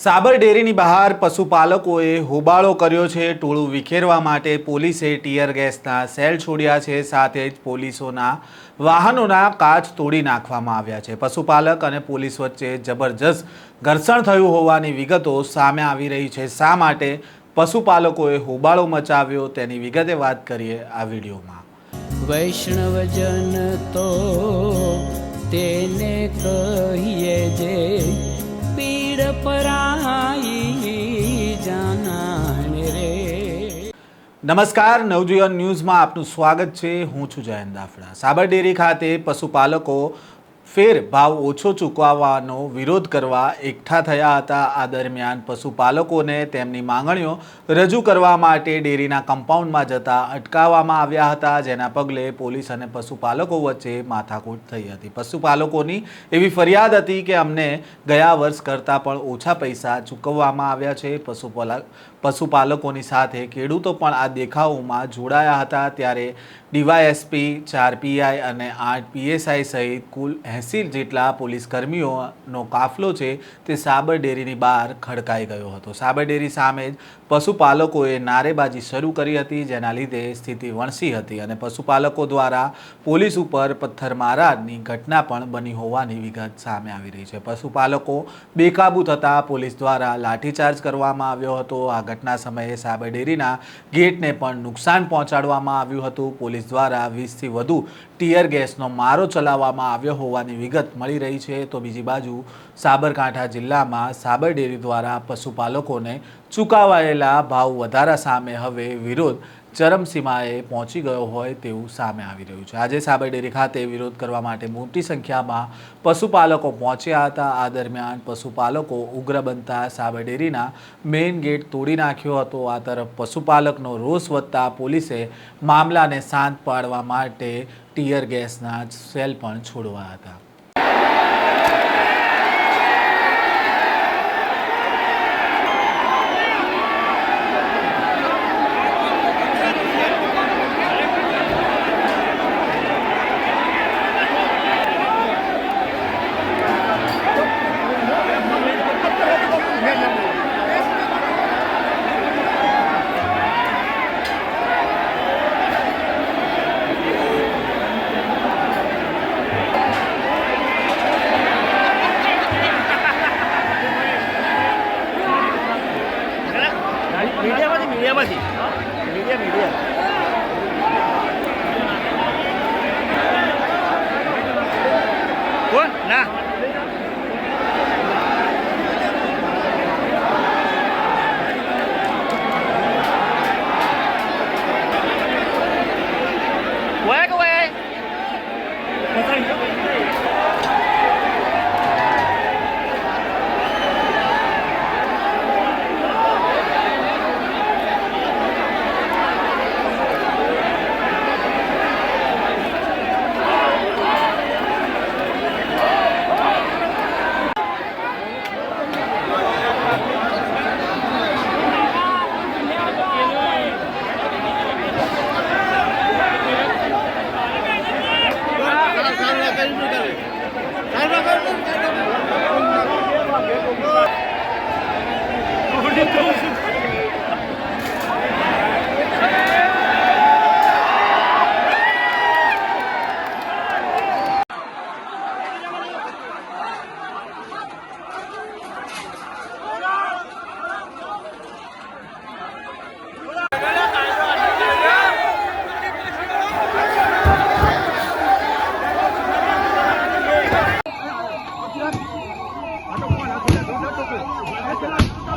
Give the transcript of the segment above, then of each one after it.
સાબર ડેરીની બહાર પશુપાલકોએ હોબાળો કર્યો છે. ટોળું વિખેરવા માટે પોલીસે ટીયર ગેસના સેલ છોડ્યા છે. સાથે જ પોલીસોના વાહનોના કાચ તોડી નાખવામાં આવ્યા છે. પશુપાલક અને પોલીસ વચ્ચે જબરજસ્ત ઘર્ષણ થયું હોવાની વિગતો સામે આવી રહી છે. શા માટે પશુપાલકોએ હોબાળો મચાવ્યો તેની વિગતે વાત કરીએ આ વિડીયોમાં. વૈષ્ણવજન તો તેને કહીએ જે પીડ પરાઈ નમસ્કાર નવજીવન ન્યૂઝમાં આપનું સ્વાગત છે. હું છું જયંત દાફડા. સાબરડેરી ખાતે પશુપાલકો ફેર ભાવ ઓછો ચૂકવવાનો વિરોધ કરવા એકઠા થયા હતા. આ દરમિયાન પશુપાલકોને તેમની માંગણીઓ રજૂ કરવા માટે ડેરીના કમ્પાઉન્ડમાં જતા અટકાવવામાં આવ્યા હતા, જેના પગલે પોલીસ અને પશુપાલકો વચ્ચે માથાકૂટ થઈ હતી. પશુપાલકોની એવી ફરિયાદ હતી કે અમને ગયા વર્ષ કરતાં પણ ઓછા પૈસા ચૂકવવામાં આવ્યા છે. પશુપાલક પશુપાલકોની સાથે ખેડૂતો પણ આ દેખાવોમાં જોડાયા હતા. ત્યારે ડીવાયએસપી, ચાર પીઆઈ અને આઠ પીએસઆઈ સહિત કુલ એંસી જેટલા પોલીસ કર્મીઓનો કાફલો છે તે સાબર ડેરીની બહાર ખડકાઈ ગયો હતો. સાબર ડેરી સામે જ પશુપાલકોએ નારેબાજી શરૂ કરી હતી, જેના લીધે સ્થિતિ વણસી હતી અને પશુપાલકો દ્વારા પોલીસ ઉપર પથ્થરમારાની ઘટના પણ બની હોવાની વિગત સામે આવી રહી છે. પશુપાલકો બેકાબૂ થતાં પોલીસ દ્વારા લાઠીચાર્જ કરવામાં આવ્યો હતો. આ ઘટના સમયે સાબર ડેરીના ગેટને પણ નુકસાન પહોંચાડવામાં આવ્યું હતું. પોલીસ દ્વારા વીસથી વધુ ટીયર ગેસનો મારો ચલાવવામાં આવ્યો હોવાની વિગત મળી રહી છે. તો બીજી બાજુ સાબરકાંઠા જિલ્લામાં સાબર ડેરી દ્વારા પશુપાલકોને ચૂકવાયેલા ભાવ વધારા સામે હવે વિરોધ ચરમસીમાએ પહોંચી ગયો હોય તેવું સામે આવી રહ્યું છે. આજે સાબર ડેરી ખાતે વિરોધ કરવા માટે મોટી સંખ્યામાં પશુપાલકો પહોંચ્યા હતા. આ દરમિયાન પશુપાલકો ઉગ્ર બનતા સાબર ડેરીના મેઇન ગેટ તોડી નાખ્યો હતો. આ તરફ પશુપાલકનો રોષ વધતા પોલીસે મામલાને શાંત પાડવા માટે ટીયર ગેસના સેલ પણ છોડવા હતા. นะ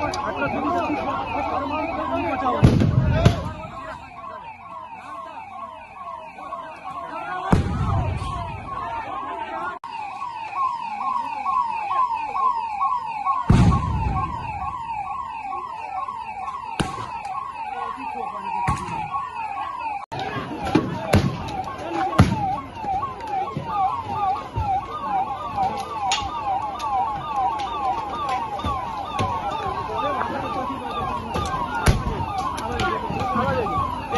अच्छा